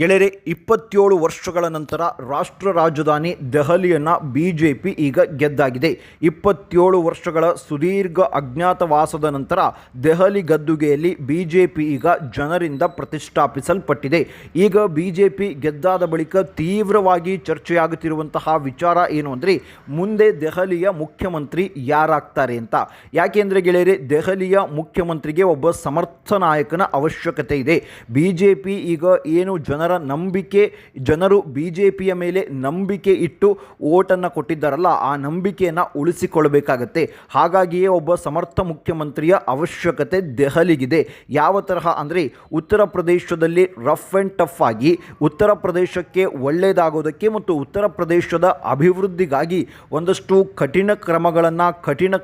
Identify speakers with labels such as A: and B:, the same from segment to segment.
A: ಗೆಳೆಯರೆ, ಇಪ್ಪತ್ತೇಳು ವರ್ಷಗಳ ನಂತರ ರಾಷ್ಟ್ರ ರಾಜಧಾನಿ ದೆಹಲಿಯನ್ನು ಬಿ ಜೆ ಪಿ ಈಗ ಗೆದ್ದಾಗಿದೆ. ಇಪ್ಪತ್ತೇಳು ವರ್ಷಗಳ ಸುದೀರ್ಘ ಅಜ್ಞಾತವಾಸದ ನಂತರ ದೆಹಲಿ ಗದ್ದುಗೆಯಲ್ಲಿ ಬಿ ಜೆ ಪಿ ಈಗ ಜನರಿಂದ ಪ್ರತಿಷ್ಠಾಪಿಸಲ್ಪಟ್ಟಿದೆ. ಈಗ ಬಿ ಜೆ ಪಿ ಗೆದ್ದಾದ ಬಳಿಕ ತೀವ್ರವಾಗಿ ಚರ್ಚೆಯಾಗುತ್ತಿರುವಂತಹ ವಿಚಾರ ಏನು ಅಂದರೆ, ಮುಂದೆ ದೆಹಲಿಯ ಮುಖ್ಯಮಂತ್ರಿ ಯಾರಾಗ್ತಾರೆ ಅಂತ. ಯಾಕೆಂದರೆ ಗೆಳೆಯರೆ, ದೆಹಲಿಯ ಮುಖ್ಯಮಂತ್ರಿಗೆ ಒಬ್ಬ ಸಮರ್ಥ ನಾಯಕನ ಅವಶ್ಯಕತೆ ಇದೆ. ಬಿ ಜೆ ಪಿ ಈಗ ಏನು ಜನರ ನಂಬಿಕೆ, ಜನರು ಬಿ ಜೆ ಪಿಯ ಮೇಲೆ ನಂಬಿಕೆ ಇಟ್ಟು ಓಟನ್ನು ಕೊಟ್ಟಿದ್ದಾರಲ್ಲ, ಆ ನಂಬಿಕೆಯನ್ನು ಉಳಿಸಿಕೊಳ್ಳಬೇಕಾಗತ್ತೆ. ಹಾಗಾಗಿಯೇ ಒಬ್ಬ ಸಮರ್ಥ ಮುಖ್ಯಮಂತ್ರಿಯ ಅವಶ್ಯಕತೆ ದೆಹಲಿಗಿದೆ. ಯಾವ ತರಹ ಅಂದರೆ ಉತ್ತರ ಪ್ರದೇಶದಲ್ಲಿ ರಫ್ ಆ್ಯಂಡ್ ಟಫ್ ಆಗಿ, ಉತ್ತರ ಪ್ರದೇಶಕ್ಕೆ ಒಳ್ಳೆಯದಾಗೋದಕ್ಕೆ ಮತ್ತು ಉತ್ತರ ಪ್ರದೇಶದ ಅಭಿವೃದ್ಧಿಗಾಗಿ ಒಂದಷ್ಟು ಕಠಿಣ ಕ್ರಮಗಳನ್ನು, ಕಠಿಣ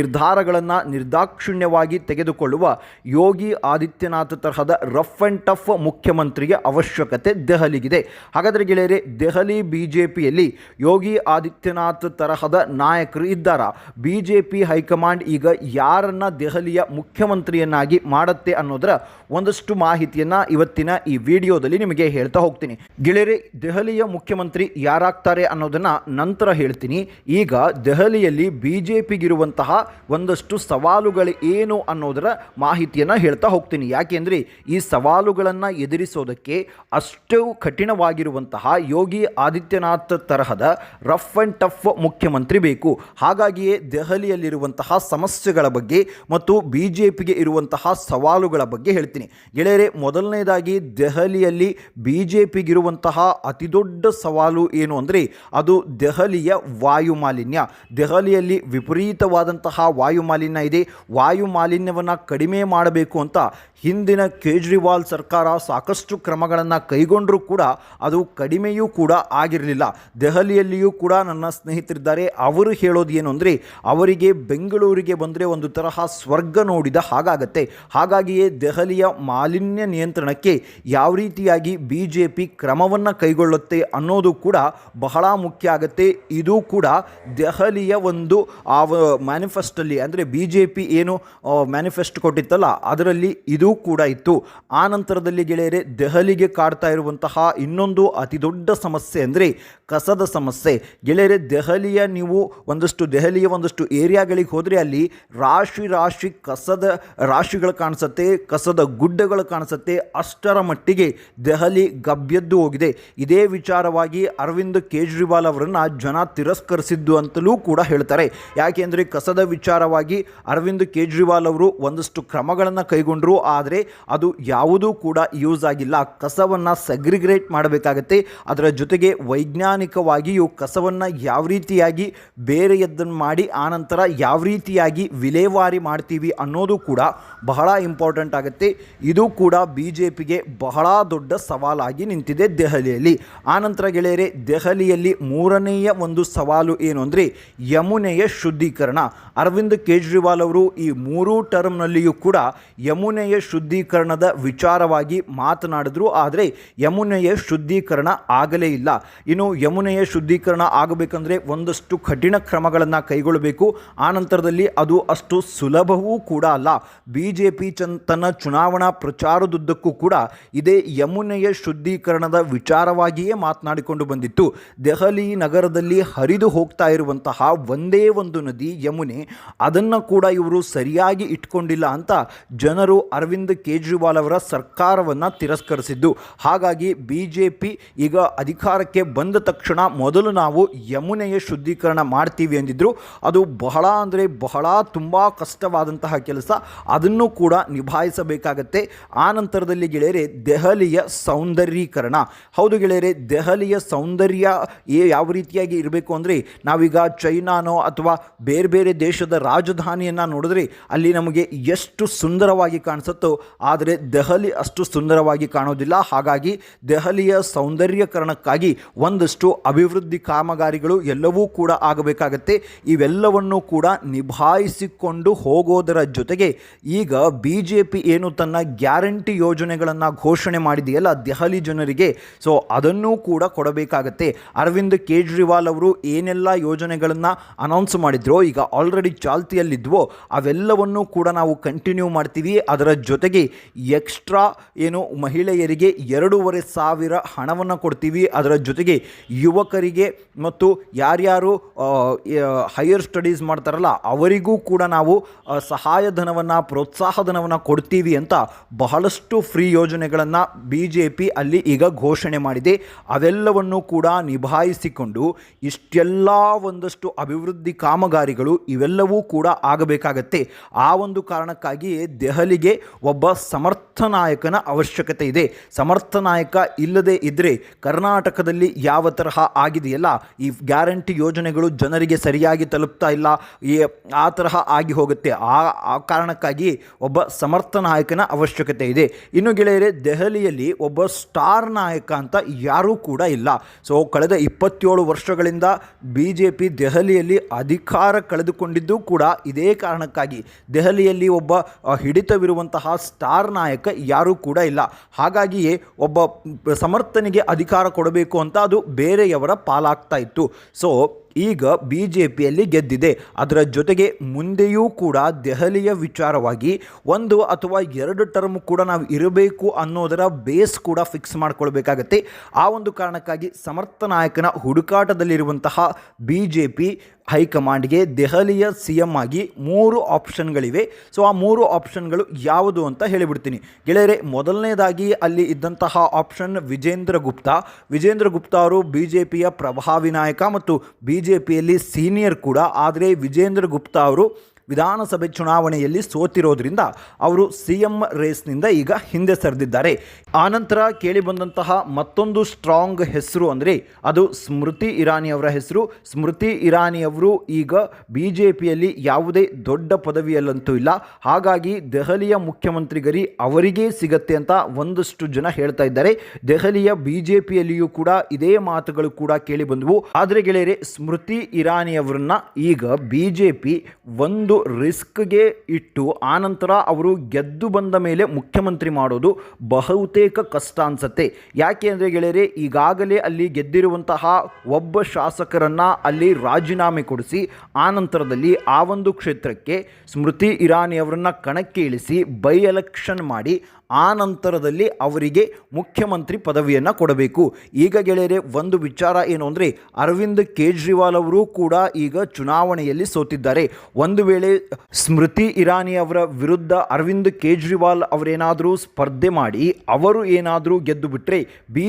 A: ನಿರ್ಧಾರಗಳನ್ನು ನಿರ್ದಾಕ್ಷಿಣ್ಯವಾಗಿ ತೆಗೆದುಕೊಳ್ಳುವ ಯೋಗಿ ಆದಿತ್ಯನಾಥ್ ತರಹದ ರಫ್ ಆ್ಯಂಡ್ ಟಫ್ ಮುಖ್ಯಮಂತ್ರಿಗೆ ಅವಶ್ಯಕತೆ ದೆಹಲಿಗಿದೆ. ಹಾಗಾದರೆ ಗೆಳೆಯರೆ, ದೆಹಲಿ ಬಿ ಜೆ ಪಿಯಲ್ಲಿ ಯೋಗಿ ಆದಿತ್ಯನಾಥ್ ತರಹದ ನಾಯಕರು ಇದ್ದಾರಾ? ಬಿ ಜೆ ಪಿ ಹೈಕಮಾಂಡ್ ಈಗ ಯಾರನ್ನ ದೆಹಲಿಯ ಮುಖ್ಯಮಂತ್ರಿಯನ್ನಾಗಿ ಮಾಡುತ್ತೆ ಅನ್ನೋದರ ಒಂದಷ್ಟು ಮಾಹಿತಿಯನ್ನು ಇವತ್ತಿನ ಈ ವಿಡಿಯೋದಲ್ಲಿ ನಿಮಗೆ ಹೇಳ್ತಾ ಹೋಗ್ತೀನಿ. ಗೆಳೆಯರೆ, ದೆಹಲಿಯ ಮುಖ್ಯಮಂತ್ರಿ ಯಾರಾಗ್ತಾರೆ ಅನ್ನೋದನ್ನು ನಂತರ ಹೇಳ್ತೀನಿ. ಈಗ ದೆಹಲಿಯಲ್ಲಿ ಬಿ ಜೆ ಪಿಗಿರುವಂತಹ ಒಂದಷ್ಟು ಸವಾಲುಗಳು ಏನು ಅನ್ನೋದರ ಮಾಹಿತಿಯನ್ನು ಹೇಳ್ತಾ ಹೋಗ್ತೀನಿ. ಯಾಕೆಂದರೆ ಈ ಸವಾಲುಗಳನ್ನು ಎದುರಿಸೋದಕ್ಕೆ ಅಷ್ಟು ಕಠಿಣವಾಗಿರುವಂತಹ ಯೋಗಿ ಆದಿತ್ಯನಾಥ್ ತರಹದ ರಫ್ ಆ್ಯಂಡ್ ಟಫ್ ಮುಖ್ಯಮಂತ್ರಿ ಬೇಕು. ಹಾಗಾಗಿಯೇ ದೆಹಲಿಯಲ್ಲಿರುವಂತಹ ಸಮಸ್ಯೆಗಳ ಬಗ್ಗೆ ಮತ್ತು ಬಿ ಜೆ ಪಿಗೆ ಇರುವಂತಹ ಸವಾಲುಗಳ ಬಗ್ಗೆ ಹೇಳ್ತೀನಿ. ಗೆಳೆಯರೆ, ಮೊದಲನೇದಾಗಿ ದೆಹಲಿಯಲ್ಲಿ ಬಿ ಜೆ ಪಿಗಿರುವಂತಹ ಅತಿದೊಡ್ಡ ಸವಾಲು ಏನು ಅಂದರೆ ಅದು ದೆಹಲಿಯ ವಾಯು ಮಾಲಿನ್ಯ ದೆಹಲಿಯಲ್ಲಿ ವಿಪರೀತವಾದಂತಹ ವಾಯು ಮಾಲಿನ್ಯ ಇದೆ. ವಾಯು ಮಾಲಿನ್ಯವನ್ನು ಕಡಿಮೆ ಮಾಡಬೇಕು ಅಂತ ಹಿಂದಿನ ಕೇಜ್ರಿವಾಲ್ ಸರ್ಕಾರ ಸಾಕಷ್ಟು ಕ್ರಮಗಳನ್ನು ಕೈಗೊಂಡರೂ ಕೂಡ ಅದು ಕಡಿಮೆಯೂ ಕೂಡ ಆಗಿರಲಿಲ್ಲ. ದೆಹಲಿಯಲ್ಲಿಯೂ ಕೂಡ ನನ್ನ ಸ್ನೇಹಿತರಿದ್ದಾರೆ. ಅವರು ಹೇಳೋದು ಏನು ಅಂದರೆ, ಅವರಿಗೆ ಬೆಂಗಳೂರಿಗೆ ಬಂದರೆ ಒಂದು ತರಹ ಸ್ವರ್ಗ ನೋಡಿದ ಹಾಗಾಗತ್ತೆ. ಹಾಗಾಗಿಯೇ ದೆಹಲಿಯ ಮಾಲಿನ್ಯ ನಿಯಂತ್ರಣಕ್ಕೆ ಯಾವ ರೀತಿಯಾಗಿ ಬಿ ಜೆ ಪಿ ಕ್ರಮವನ್ನು ಕೈಗೊಳ್ಳುತ್ತೆ ಅನ್ನೋದು ಕೂಡ ಬಹಳ ಮುಖ್ಯ ಆಗುತ್ತೆ. ಇದು ಕೂಡ ದೆಹಲಿಯ ಒಂದು, ಆ ಮ್ಯಾನಿಫೆಸ್ಟಲ್ಲಿ ಅಂದರೆ ಬಿ ಜೆ ಪಿ ಏನು ಮ್ಯಾನಿಫೆಸ್ಟ್ ಕೊಟ್ಟಿತ್ತಲ್ಲ, ಅದರಲ್ಲಿ ಇದೂ ಕೂಡ ಇತ್ತು. ಆ ನಂತರದಲ್ಲಿ ಗೆಳೆಯರೆ, ದೆಹಲಿಗೆ ಕಾಡ್ತಾ ಇರುವಂತಹ ಇನ್ನೊಂದು ಅತಿ ದೊಡ್ಡ ಸಮಸ್ಯೆ ಅಂದರೆ ಕಸದ ಸಮಸ್ಯೆ. ಗೆಳೆಯರೆ, ದೆಹಲಿಯ ನೀವು ಒಂದಷ್ಟು, ದೆಹಲಿಯ ಒಂದಷ್ಟು ಏರಿಯಾಗಳಿಗೆ ಹೋದರೆ ಅಲ್ಲಿ ರಾಶಿ ರಾಶಿ ಕಸದ ರಾಶಿಗಳು ಕಾಣಿಸುತ್ತೆ, ಕಸದ ಗುಡ್ಡಗಳು ಕಾಣಿಸುತ್ತೆ, ಅಷ್ಟರ ಮಟ್ಟಿಗೆ ದೆಹಲಿ ಗಬ್ಬೆದ್ದು ಹೋಗಿದೆ. ಇದೇ ವಿಚಾರವಾಗಿ ಅರವಿಂದ್ ಕೇಜ್ರಿವಾಲ್ ಅವರನ್ನು ಜನ ತಿರಸ್ಕರಿಸಿದ್ದು ಅಂತಲೂ ಕೂಡ ಹೇಳ್ತಾರೆ. ಯಾಕೆಂದರೆ ಕಸದ ವಿಚಾರವಾಗಿ ಅರವಿಂದ್ ಕೇಜ್ರಿವಾಲ್ ಅವರು ಒಂದಷ್ಟು ಕ್ರಮಗಳನ್ನು ಕೈಗೊಂಡರು, ಆದರೆ ಅದು ಯಾವುದೂ ಕೂಡ ಯೂಸ್ ಆಗಿಲ್ಲ. ಕಸವನ್ನು ಸಗ್ರಿಗ್ರೇಟ್ ಮಾಡಬೇಕಾಗತ್ತೆ. ಅದರ ಜೊತೆಗೆ ವೈಜ್ಞಾನಿಕವಾಗಿಯೂ ಕಸವನ್ನು ಯಾವ ರೀತಿಯಾಗಿ ಬೇರೆಯದ್ದನ್ನು ಮಾಡಿ ಆನಂತರ ಯಾವ ರೀತಿಯಾಗಿ ವಿಲೇವಾರಿ ಮಾಡ್ತೀವಿ ಅನ್ನೋದು ಕೂಡ ಬಹಳ ಇಂಪಾರ್ಟೆಂಟ್ ಆಗುತ್ತೆ. ಇದು ಕೂಡ ಬಿ ಜೆ ಪಿಗೆ ಬಹಳ ದೊಡ್ಡ ಸವಾಲಾಗಿ ನಿಂತಿದೆ ದೆಹಲಿಯಲ್ಲಿ. ಆನಂತರ ಗೆಳೆಯರೆ, ದೆಹಲಿಯಲ್ಲಿ ಮೂರನೆಯ ಒಂದು ಸವಾಲು ಏನು ಅಂದರೆ ಯಮುನೆಯ ಶುದ್ಧೀಕರಣ. ಅರವಿಂದ್ ಕೇಜ್ರಿವಾಲ್ ಅವರು ಈ ಮೂರೂ ಟರ್ಮ್ನಲ್ಲಿಯೂ ಕೂಡ ಯಮುನೆಯ ಶುದ್ಧೀಕರಣದ ವಿಚಾರವಾಗಿ ಮಾತನಾಡಿದ್ರು. ಆದರೆ ಯಮುನೆಯ ಶುದ್ಧೀಕರಣ ಆಗಲೇ ಇಲ್ಲ. ಇನ್ನು ಯಮುನೆಯ ಶುದ್ಧೀಕರಣ ಆಗಬೇಕಂದ್ರೆ ಒಂದಷ್ಟು ಕಠಿಣ ಕ್ರಮಗಳನ್ನು ಕೈಗೊಳ್ಳಬೇಕು. ಆ ನಂತರದಲ್ಲಿ ಅದು ಅಷ್ಟು ಸುಲಭವೂ ಕೂಡ ಅಲ್ಲ. ಬಿ ಜೆ ಪಿ ಚನ್, ತನ್ನ ಚುನಾವಣಾ ಪ್ರಚಾರದುದ್ದಕ್ಕೂ ಕೂಡ ಇದೇ ಯಮುನೆಯ ಶುದ್ಧೀಕರಣದ ವಿಚಾರವಾಗಿಯೇ ಮಾತನಾಡಿಕೊಂಡು ಬಂದಿತ್ತು. ದೆಹಲಿ ನಗರದಲ್ಲಿ ಹರಿದು ಹೋಗ್ತಾ ಇರುವಂತಹ ಒಂದೇ ಒಂದು ನದಿ ಯಮುನೆ, ಅದನ್ನು ಕೂಡ ಇವರು ಸರಿಯಾಗಿ ಇಟ್ಕೊಂಡಿಲ್ಲ ಅಂತ ಜನರು ಅರವಿಂದ್ ಕೇಜ್ರಿವಾಲ್ ಅವರ ಸರ್ಕಾರವನ್ನು ತಿರಸ್ಕರಿಸಿದ್ದು. ಹಾಗಾಗಿ ಬಿ ಜೆ ಪಿ ಈಗ ಅಧಿಕಾರಕ್ಕೆ ಬಂದ ತಕ್ಷಣ ಮೊದಲು ನಾವು ಯಮುನೆಯ ಶುದ್ಧೀಕರಣ ಮಾಡ್ತೀವಿ ಎಂದಿದ್ದರು ಅದು ಬಹಳ ಅಂದರೆ ಬಹಳ ತುಂಬ ಕಷ್ಟವಾದಂತಹ ಕೆಲಸ. ಅದನ್ನು ಕೂಡ ನಿಭಾಯಿಸಬೇಕಾಗತ್ತೆ. ಆ ನಂತರದಲ್ಲಿ ಗೆಳೆಯರೆ, ದೆಹಲಿಯ ಸೌಂದರ್ಯೀಕರಣ. ಹೌದು ಗೆಳೆಯರೆ, ದೆಹಲಿಯ ಸೌಂದರ್ಯ ಯಾವ ರೀತಿಯಾಗಿ ಇರಬೇಕು ಅಂದರೆ, ನಾವೀಗ ಚೈನಾನೋ ಅಥವಾ ಬೇರೆ ಬೇರೆ ದೇಶದ ರಾಜಧಾನಿಯನ್ನು ನೋಡಿದ್ರೆ ಅಲ್ಲಿ ನಮಗೆ ಎಷ್ಟು ಸುಂದರವಾಗಿ ಕಾಣಿಸುತ್ತೋ, ಆದರೆ ದೆಹಲಿ ಅಷ್ಟು ಸುಂದರವಾಗಿ ಕಾಣೋದಿಲ್ಲ. ಹಾಗಾಗಿ ದೆಹಲಿಯ ಸೌಂದರ್ಯಕರಣಕ್ಕಾಗಿ ಒಂದಷ್ಟು ಅಭಿವೃದ್ಧಿ ಕಾಮಗಾರಿಗಳು ಎಲ್ಲವೂ ಕೂಡ ಆಗಬೇಕಾಗತ್ತೆ. ಇವೆಲ್ಲವನ್ನು ಕೂಡ ನಿಭಾಯಿಸಿಕೊಂಡು ಹೋಗೋದರ ಜೊತೆಗೆ ಈಗ ಬಿ ಜೆ ಪಿ ಏನು ತನ್ನ ಗ್ಯಾರಂಟಿ ಯೋಜನೆಗಳನ್ನು ಘೋಷಣೆ ಮಾಡಿದೆಯಲ್ಲ ದೆಹಲಿ ಜನರಿಗೆ, ಸೊ ಅದನ್ನೂ ಕೂಡ ಕೊಡಬೇಕಾಗತ್ತೆ. ಅರವಿಂದ್ ಕೇಜ್ರಿವಾಲ್ ಅವರು ಏನೆಲ್ಲ ಯೋಜನೆಗಳನ್ನು ಅನೌನ್ಸ್ ಮಾಡಿದ್ರೋ, ಈಗ ಆಲ್ರೆಡಿ ಚಾಲ್ತಿಯಲ್ಲಿದ್ವೋ, ಅವೆಲ್ಲವನ್ನೂ ಕೂಡ ನಾವು ಕಂಟಿನ್ಯೂ ಮಾಡ್ತೀವಿ. ಅದರ ಜೊತೆಗೆ ಎಕ್ಸ್ಟ್ರಾ ಏನು ಮಹಿಳೆಯರಿಗೆ ಎರಡೂವರೆ ಸಾವಿರ ಹಣವನ್ನು ಕೊಡ್ತೀವಿ. ಅದರ ಜೊತೆಗೆ ಯುವಕರಿಗೆ ಮತ್ತು ಯಾರ್ಯಾರು ಹೈಯರ್ ಸ್ಟಡೀಸ್ ಮಾಡ್ತಾರಲ್ಲ, ಅವರಿಗೂ ಕೂಡ ನಾವು ಸಹಾಯಧನವನ್ನು ಪ್ರೋತ್ಸಾಹಧನವನ್ನು ಕೊಡ್ತೀವಿ ಅಂತ ಬಹಳಷ್ಟು ಫ್ರೀ ಯೋಜನೆಗಳನ್ನು ಬಿ ಜೆ ಪಿ ಅಲ್ಲಿ ಈಗ ಘೋಷಣೆ ಮಾಡಿದೆ. ಅವೆಲ್ಲವನ್ನು ಕೂಡ ನಿಭಾಯಿಸಿಕೊಂಡು ಇಷ್ಟೆಲ್ಲ ಒಂದಷ್ಟು ಅಭಿವೃದ್ಧಿ ಕಾಮಗಾರಿಗಳು ಇವೆಲ್ಲವೂ ಕೂಡ ಆಗಬೇಕಾಗತ್ತೆ. ಆ ಒಂದು ಕಾರಣಕ್ಕಾಗಿ ದೆಹಲಿಗೆ ಒಬ್ಬ ಸಮರ್ಥ ನಾಯಕನ ಅವಶ್ಯಕತೆ ಇದೆ. ಸಮರ್ಥ ನಾಯಕ ಇಲ್ಲದೇ ಇದ್ದರೆ ಕರ್ನಾಟಕದಲ್ಲಿ ಯಾವ ತರಹ ಆಗಿದೆಯಲ್ಲ? ಈ ಗ್ಯಾರಂಟಿ ಯೋಜನೆಗಳು ಜನರಿಗೆ ಸರಿಯಾಗಿ ತಲುಪ್ತಾ ಇಲ್ಲ. ಈ, ಆ ತರಹ ಆಗಿ ಹೋಗುತ್ತೆ. ಆ ಆ ಕಾರಣಕ್ಕಾಗಿ ಒಬ್ಬ ಸಮರ್ಥ ನಾಯಕನ ಅವಶ್ಯಕತೆ ಇದೆ. ಇನ್ನು ಗೆಳೆಯರೆ, ದೆಹಲಿಯಲ್ಲಿ ಒಬ್ಬ ಸ್ಟಾರ್ ನಾಯಕ ಅಂತ ಯಾರೂ ಕೂಡ ಇಲ್ಲ. ಸೊ ಕಳೆದ ಇಪ್ಪತ್ತೇಳು ವರ್ಷಗಳಿಂದ ಬಿ ಜೆ ಪಿ ದೆಹಲಿಯಲ್ಲಿ ಅಧಿಕಾರ ಕಳೆದುಕೊಂಡಿದ್ದು ಕೂಡ ಇದೇ ಕಾರಣಕ್ಕಾಗಿ. ದೆಹಲಿಯಲ್ಲಿ ಒಬ್ಬ ಹಿಡಿತವಿರುವಂತಹ ಸ್ಟಾರ್ ನಾಯಕ ಯಾರೂ ಕೂಡ ಇಲ್ಲ. ಒಬ್ಬ ಸಮರ್ಥನಿಗೆ ಅಧಿಕಾರ ಕೊಡಬೇಕು ಅಂತ ಅದು ಬೇರೆಯವರ ಪಾಲಾಗ್ತಾ ಇತ್ತು. ಸೊ ಈಗ ಬಿ ಜೆ ಪಿಯಲ್ಲಿ ಗೆದ್ದಿದೆ. ಅದರ ಜೊತೆಗೆ ಮುಂದೆಯೂ ಕೂಡ ದೆಹಲಿಯ ವಿಚಾರವಾಗಿ ಒಂದು ಅಥವಾ ಎರಡು ಟರ್ಮ್ ಕೂಡ ನಾವು ಇರಬೇಕು ಅನ್ನೋದರ ಬೇಸ್ ಕೂಡ ಫಿಕ್ಸ್ ಮಾಡ್ಕೊಳ್ಬೇಕಾಗತ್ತೆ. ಆ ಒಂದು ಕಾರಣಕ್ಕಾಗಿ ಸಮರ್ಥ ನಾಯಕನ ಹುಡುಕಾಟದಲ್ಲಿರುವಂತಹ ಬಿ ಜೆ ಪಿ ಹೈಕಮಾಂಡ್ಗೆ ದೆಹಲಿಯ ಸಿ ಎಂ ಆಗಿ ಮೂರು ಆಪ್ಷನ್ಗಳಿವೆ. ಸೊ, ಆ ಮೂರು ಆಪ್ಷನ್ಗಳು ಯಾವುದು ಅಂತ ಹೇಳಿಬಿಡ್ತೀನಿ. ಗೆಳೆಯರೆ, ಮೊದಲನೇದಾಗಿ ಅಲ್ಲಿ ಇದ್ದಂತಹ ಆಪ್ಷನ್ ವಿಜೇಂದ್ರ ಗುಪ್ತಾ. ವಿಜೇಂದ್ರ ಗುಪ್ತಾ ಅವರು ಬಿ ಜೆ ಪಿಯ ಪ್ರಭಾವಿ ನಾಯಕ ಮತ್ತು ಬಿ ಜೆ ಪಿಯಲ್ಲಿ ಸೀನಿಯರ್ ಕೂಡ ಆದರೆ ವಿಜೇಂದ್ರ ಗುಪ್ತಾ ಅವರು ವಿಧಾನಸಭೆ ಚುನಾವಣೆಯಲ್ಲಿ ಸೋತಿರೋದ್ರಿಂದ ಅವರು ಸಿ ಎಂ ರೇಸ್ನಿಂದ ಈಗ ಹಿಂದೆ ಸರಿದಿದ್ದಾರೆ. ಆನಂತರ ಕೇಳಿಬಂದಂತಹ ಮತ್ತೊಂದು ಸ್ಟ್ರಾಂಗ್ ಹೆಸರು ಅಂದರೆ ಅದು ಸ್ಮೃತಿ ಇರಾನಿ ಅವರ ಹೆಸರು. ಸ್ಮೃತಿ ಇರಾನಿ ಅವರು ಈಗ ಬಿ ಜೆ ಪಿಯಲ್ಲಿ ಯಾವುದೇ ದೊಡ್ಡ ಪದವಿಯಲ್ಲಂತೂ ಇಲ್ಲ. ಹಾಗಾಗಿ ದೆಹಲಿಯ ಮುಖ್ಯಮಂತ್ರಿಗರಿ ಅವರಿಗೇ ಸಿಗತ್ತೆ ಅಂತ ಒಂದಷ್ಟು ಜನ ಹೇಳ್ತಾ ಇದ್ದಾರೆ. ದೆಹಲಿಯ ಬಿ ಜೆ ಪಿಯಲ್ಲಿಯೂ ಕೂಡ ಇದೇ ಮಾತುಗಳು ಕೂಡ ಕೇಳಿ ಬಂದವು. ಆದರೆ ಗೆಳೆಯರೆ, ಸ್ಮೃತಿ ಇರಾನಿ ಅವರನ್ನ ಈಗ ಬಿ ಜೆ ಪಿ ಒಂದು ರಿಸ್ಕ್ಗೆ ಇಟ್ಟು ಆನಂತರ ಅವರು ಗೆದ್ದು ಬಂದ ಮೇಲೆ ಮುಖ್ಯಮಂತ್ರಿ ಮಾಡೋದು ಬಹುತೇಕ ಕಷ್ಟ ಅನ್ಸತ್ತೆ. ಯಾಕೆ ಅಂದರೆ ಗೆಳೆಯರೆ, ಈಗಾಗಲೇ ಅಲ್ಲಿ ಗೆದ್ದಿರುವಂತಹ ಒಬ್ಬ ಶಾಸಕರನ್ನು ಅಲ್ಲಿ ರಾಜೀನಾಮೆ ಕೊಡಿಸಿ, ಆನಂತರದಲ್ಲಿ ಆ ಒಂದು ಕ್ಷೇತ್ರಕ್ಕೆ ಸ್ಮೃತಿ ಇರಾನಿ ಅವರನ್ನು ಕಣಕ್ಕೆ ಇಳಿಸಿ ಬೈ ಎಲೆಕ್ಷನ್ ಮಾಡಿ ಆ ನಂತರದಲ್ಲಿ ಅವರಿಗೆ ಮುಖ್ಯಮಂತ್ರಿ ಪದವಿಯನ್ನು ಕೊಡಬೇಕು. ಈಗ ಗೆಳೆಯರೆ, ಒಂದು ವಿಚಾರ ಏನು ಅಂದರೆ, ಅರವಿಂದ್ ಕೇಜ್ರಿವಾಲ್ ಅವರು ಕೂಡ ಈಗ ಚುನಾವಣೆಯಲ್ಲಿ ಸೋತಿದ್ದಾರೆ. ಒಂದು ವೇಳೆ ಸ್ಮೃತಿ ಇರಾನಿ ಅವರ ವಿರುದ್ಧ ಅರವಿಂದ್ ಕೇಜ್ರಿವಾಲ್ ಅವರೇನಾದರೂ ಸ್ಪರ್ಧೆ ಮಾಡಿ, ಅವರು ಏನಾದರೂ ಗೆದ್ದು ಬಿಟ್ಟರೆ ಬಿ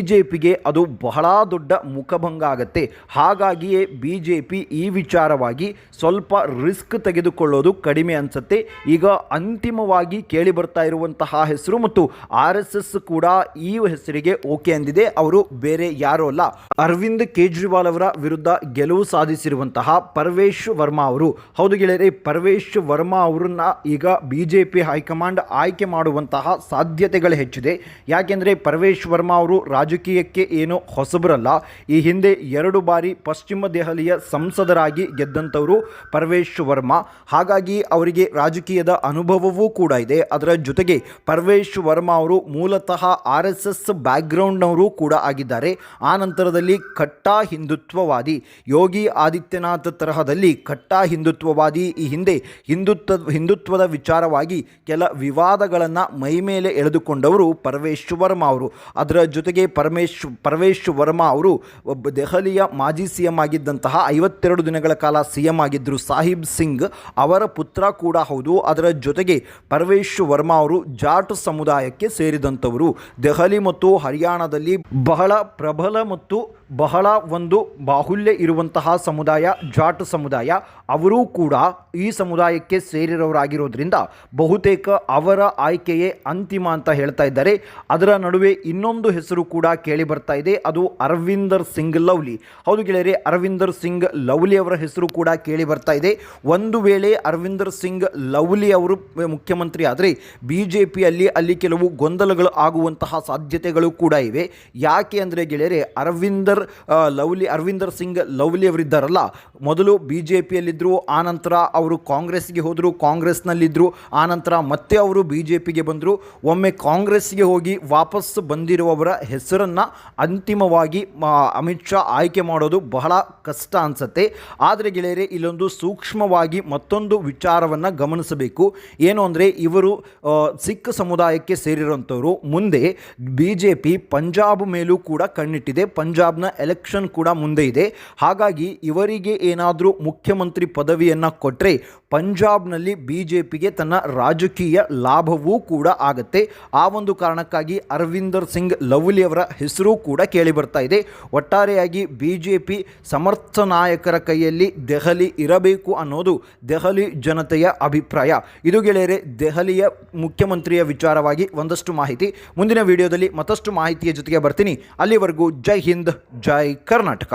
A: ಅದು ಬಹಳ ದೊಡ್ಡ ಮುಖಭಂಗ ಆಗತ್ತೆ. ಹಾಗಾಗಿಯೇ ಬಿ ಈ ವಿಚಾರವಾಗಿ ಸ್ವಲ್ಪ ರಿಸ್ಕ್ ತೆಗೆದುಕೊಳ್ಳೋದು ಕಡಿಮೆ ಅನಿಸುತ್ತೆ. ಈಗ ಅಂತಿಮವಾಗಿ ಕೇಳಿ ಬರ್ತಾ ಇರುವಂತಹ ಹೆಸರು ಮತ್ತು ಆರ್ ಎಸ್ ಎಸ್ ಕೂಡ ಈ ಹೆಸರಿಗೆ ಓಕೆ ಅಂದಿದೆ ಅವರು ಬೇರೆ ಯಾರೂ ಅಲ್ಲ. ಅರವಿಂದ್ ಕೇಜ್ರಿವಾಲ್ ಅವರ ವಿರುದ್ಧ ಗೆಲುವು ಸಾಧಿಸಿರುವಂತಹ ಪರ್ವೇಶ್ ವರ್ಮಾ ಅವರು. ಹೌದು ಗೆಳೆಯರೆ, ಪರ್ವೇಶ್ ವರ್ಮಾ ಅವರನ್ನ ಈಗ ಬಿಜೆಪಿ ಹೈಕಮಾಂಡ್ ಆಯ್ಕೆ ಮಾಡುವಂತಹ ಸಾಧ್ಯತೆಗಳು ಹೆಚ್ಚಿದೆ. ಯಾಕೆಂದರೆ ಪರ್ವೇಶ್ ವರ್ಮಾ ಅವರು ರಾಜಕೀಯಕ್ಕೆ ಏನು ಹೊಸಬರಲ್ಲ. ಈ ಹಿಂದೆ ಎರಡು ಬಾರಿ ಪಶ್ಚಿಮ ದೆಹಲಿಯ ಸಂಸದರಾಗಿ ಗೆದ್ದಂಥವರು ಪರ್ವೇಶ್ ವರ್ಮಾ. ಹಾಗಾಗಿ ಅವರಿಗೆ ರಾಜಕೀಯದ ಅನುಭವವೂ ಕೂಡ ಇದೆ. ಅದರ ಜೊತೆಗೆ ಪರ್ವೇಶ್ ವರ್ಮಾ ಅವರು ಮೂಲತಃ ಆರ್ ಎಸ್ ಎಸ್ ಬ್ಯಾಕ್ಗ್ರೌಂಡ್ನವರು ಕೂಡ ಆಗಿದ್ದಾರೆ. ಆ ನಂತರದಲ್ಲಿ ಕಟ್ಟಾ ಹಿಂದುತ್ವವಾದಿ ಯೋಗಿ ಆದಿತ್ಯನಾಥ್ ತರಹದಲ್ಲಿ ಕಟ್ಟಾ ಹಿಂದುತ್ವವಾದಿ ಈ ಹಿಂದೆ ಹಿಂದುತ್ವ, ಹಿಂದುತ್ವದ ವಿಚಾರವಾಗಿ ಕೆಲ ವಿವಾದಗಳನ್ನು ಮೈಮೇಲೆ ಎಳೆದುಕೊಂಡವರು ಪರಮೇಶ್ ವರ್ಮಾ ಅವರು. ಅದರ ಜೊತೆಗೆ ಪರಮೇಶ್, ಪರವೇಶ್ ವರ್ಮಾ ಅವರು ದೆಹಲಿಯ ಮಾಜಿ ಸಿ ಎಂ ಆಗಿದ್ದಂತಹ ಐವತ್ತೆರಡು ದಿನಗಳ ಕಾಲ ಸಿ ಎಂ ಆಗಿದ್ದರು. ಸಾಹಿಬ್ ಸಿಂಗ್ ಅವರ ಪುತ್ರ ಕೂಡ ಹೌದು. ಅದರ ಜೊತೆಗೆ ಪರವೇಶ್ ವರ್ಮಾ ಅವರು ಜಾಟ್ ಸಮುದಾಯಕ್ಕೆ ಸೇರಿದಂಥವರು ದೆಹಲಿ ಮತ್ತು ಹರಿಯಾಣದಲ್ಲಿ ಬಹಳ ಪ್ರಬಲ ಮತ್ತು ಬಹಳ ಒಂದು ಬಾಹುಲ್ಯ ಇರುವಂತಹ ಸಮುದಾಯ, ಜಾಟ್ ಸಮುದಾಯ, ಅವರೂ ಕೂಡ ಈ ಸಮುದಾಯಕ್ಕೆ ಸೇರಿರೋರಾಗಿರೋದ್ರಿಂದ ಬಹುತೇಕ ಅವರ ಆಯ್ಕೆಯೇ ಅಂತಿಮ ಅಂತ ಹೇಳ್ತಾ ಇದ್ದಾರೆ. ಅದರ ನಡುವೆ ಇನ್ನೊಂದು ಹೆಸರು ಕೂಡ ಕೇಳಿ ಬರ್ತಾ ಇದೆ. ಅದು ಅರವಿಂದರ್ ಸಿಂಗ್ ಲವ್ಲಿ. ಹೌದು ಗೆಳೆಯರೆ, ಅರವಿಂದರ್ ಸಿಂಗ್ ಲವ್ಲಿ ಅವರ ಹೆಸರು ಕೂಡ ಕೇಳಿ ಬರ್ತಾ ಇದೆ. ಒಂದು ವೇಳೆ ಅರವಿಂದರ್ ಸಿಂಗ್ ಲವ್ಲಿ ಅವರು ಮುಖ್ಯಮಂತ್ರಿ ಆದರೆ ಬಿ ಜೆ ಅಲ್ಲಿ ಕೆಲವು ಗೊಂದಲಗಳು ಆಗುವಂತಹ ಸಾಧ್ಯತೆಗಳು ಕೂಡ ಇವೆ. ಯಾಕೆ ಅಂದರೆ ಗೆಳೆಯರೆ, ಅರವಿಂದರ್ ಲವ್ಲಿ, ಅರವಿಂದರ್ ಸಿಂಗ್ ಲವ್ಲಿ ಅವರಿದ್ದಾರಲ್ಲ. ಮೊದಲು ಬಿ ಜೆ ಪಿಯಲ್ಲಿದ್ದರು ಆನಂತರ ಅವರು ಕಾಂಗ್ರೆಸ್ಗೆ ಹೋದರು ಕಾಂಗ್ರೆಸ್ನಲ್ಲಿದ್ದರು ಆನಂತರ ಮತ್ತೆ ಅವರು ಬಿ ಜೆ ಪಿಗೆ ಬಂದರು. ಒಮ್ಮೆ ಕಾಂಗ್ರೆಸ್ಗೆ ಹೋಗಿ ವಾಪಸ್ ಬಂದಿರುವವರ ಹೆಸರನ್ನು ಅಂತಿಮವಾಗಿ ಅಮಿತ್ ಶಾ ಆಯ್ಕೆ ಮಾಡೋದು ಬಹಳ ಕಷ್ಟ ಅನಿಸುತ್ತೆ. ಆದರೆ ಗೆಳೆಯರೆ, ಇಲ್ಲೊಂದು ಸೂಕ್ಷ್ಮವಾಗಿ ಮತ್ತೊಂದು ವಿಚಾರವನ್ನು ಗಮನಿಸಬೇಕು. ಏನು ಅಂದರೆ, ಇವರು ಸಿಖ್ ಸಮುದಾಯಕ್ಕೆ ಸೇರಿರುವಂಥವರು. ಮುಂದೆ ಬಿ ಜೆ ಪಿ ಪಂಜಾಬ್ ಮೇಲೂ ಕೂಡ ಕಣ್ಣಿಟ್ಟಿದೆ. ಪಂಜಾಬ್ನ ಎಲೆಕ್ಷನ್ ಕೂಡ ಮುಂದೆ ಇದೆ. ಹಾಗಾಗಿ ಇವರಿಗೆ ಏನಾದರೂ ಮುಖ್ಯಮಂತ್ರಿ ಪದವಿಯನ್ನು ಕೊಟ್ಟರೆ ಪಂಜಾಬ್ನಲ್ಲಿ ಬಿ ಜೆ ಪಿಗೆ ತನ್ನ ರಾಜಕೀಯ ಲಾಭವೂ ಕೂಡ ಆಗುತ್ತೆ. ಆ ಒಂದು ಕಾರಣಕ್ಕಾಗಿ ಅರವಿಂದರ್ ಸಿಂಗ್ ಲವ್ಲಿ ಅವರ ಹೆಸರು ಕೂಡ ಕೇಳಿ ಬರ್ತಾ ಇದೆ. ಒಟ್ಟಾರೆಯಾಗಿ ಬಿ ಜೆ ಪಿ ಸಮರ್ಥ ನಾಯಕರ ಕೈಯಲ್ಲಿ ದೆಹಲಿ ಇರಬೇಕು ಅನ್ನೋದು ದೆಹಲಿ ಜನತೆಯ ಅಭಿಪ್ರಾಯ. ಇದು ಗೆಳೆಯರೆ, ದೆಹಲಿಯ ಮುಖ್ಯಮಂತ್ರಿಯ ವಿಚಾರವಾಗಿ ಒಂದಷ್ಟು ಮಾಹಿತಿ. ಮುಂದಿನ ವಿಡಿಯೋದಲ್ಲಿ ಮತ್ತಷ್ಟು ಮಾಹಿತಿಯ ಜೊತೆಗೆ ಬರ್ತೀನಿ. ಅಲ್ಲಿವರೆಗೂ ಜೈ ಹಿಂದ್. ಜೈ ಕರ್ನಾಟಕ